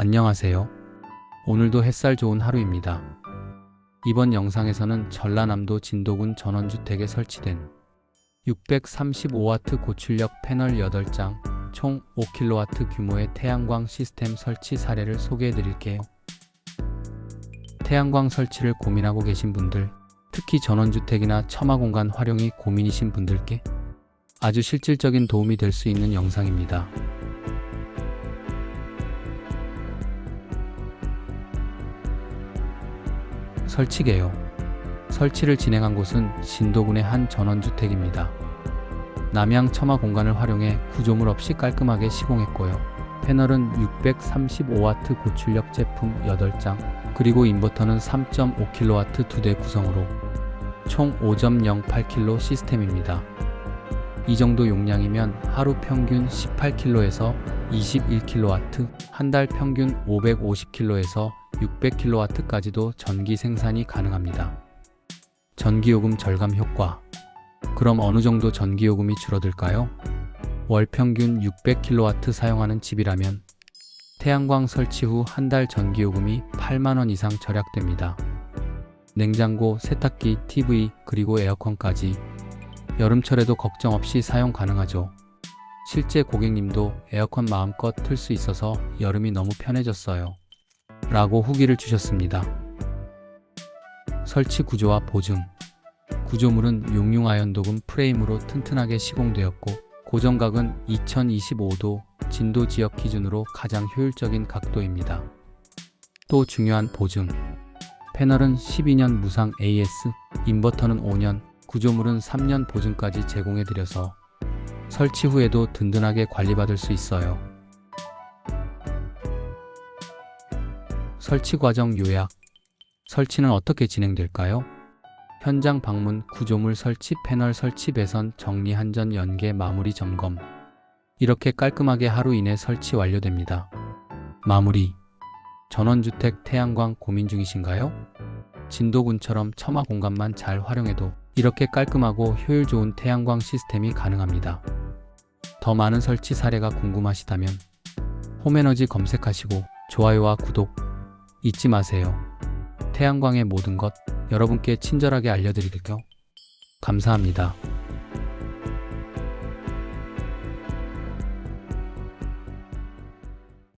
안녕하세요. 오늘도 햇살 좋은 하루입니다. 이번 영상에서는 전라남도 진도군 전원주택에 설치된 635W 고출력 패널 8장, 총 5kW 규모의 태양광 시스템 설치 사례를 소개해 드릴게요. 태양광 설치를 고민하고 계신 분들, 특히 전원주택이나 첨화 공간 활용이 고민이신 분들께 아주 실질적인 도움이 될 수 있는 영상입니다. 설치개요. 설치를 진행한 곳은 신도군의 한 전원주택입니다. 남양 첨화 공간을 활용해 구조물 없이 깔끔하게 시공했고요. 패널은 635W 고출력 제품 8장, 그리고 인버터는 3.5kW 두대 구성으로 총 5.08kW 시스템입니다. 이 정도 용량이면 하루 평균 18kW에서 21kW, 한 달 평균 550kW에서 600kW까지도 전기 생산이 가능합니다. 전기요금 절감 효과. 그럼 어느 정도 전기요금이 줄어들까요? 월 평균 600kW 사용하는 집이라면 태양광 설치 후 한 달 전기요금이 8만원 이상 절약됩니다. 냉장고, 세탁기, TV, 그리고 에어컨까지 여름철에도 걱정 없이 사용 가능하죠. 실제 고객님도 에어컨 마음껏 틀 수 있어서 여름이 너무 편해졌어요. 라고 후기를 주셨습니다. 설치 구조와 보증. 구조물은 용융 아연 도금 프레임으로 튼튼하게 시공되었고 고정각은 2025도 진도 지역 기준으로 가장 효율적인 각도입니다. 또 중요한 보증. 패널은 12년 무상 AS, 인버터는 5년, 구조물은 3년 보증까지 제공해드려서 설치 후에도 든든하게 관리받을 수 있어요. 설치 과정 요약. 설치는 어떻게 진행될까요? 현장 방문, 구조물 설치, 패널 설치, 배선, 정리, 한전, 연계, 마무리, 점검. 이렇게 깔끔하게 하루 이내 설치 완료됩니다. 마무리. 전원주택 태양광 고민 중이신가요? 진도군처럼 첨화 공간만 잘 활용해도 이렇게 깔끔하고 효율 좋은 태양광 시스템이 가능합니다. 더 많은 설치 사례가 궁금하시다면 홈에너지 검색하시고 좋아요와 구독 잊지 마세요. 태양광의 모든 것 여러분께 친절하게 알려드릴게요. 감사합니다.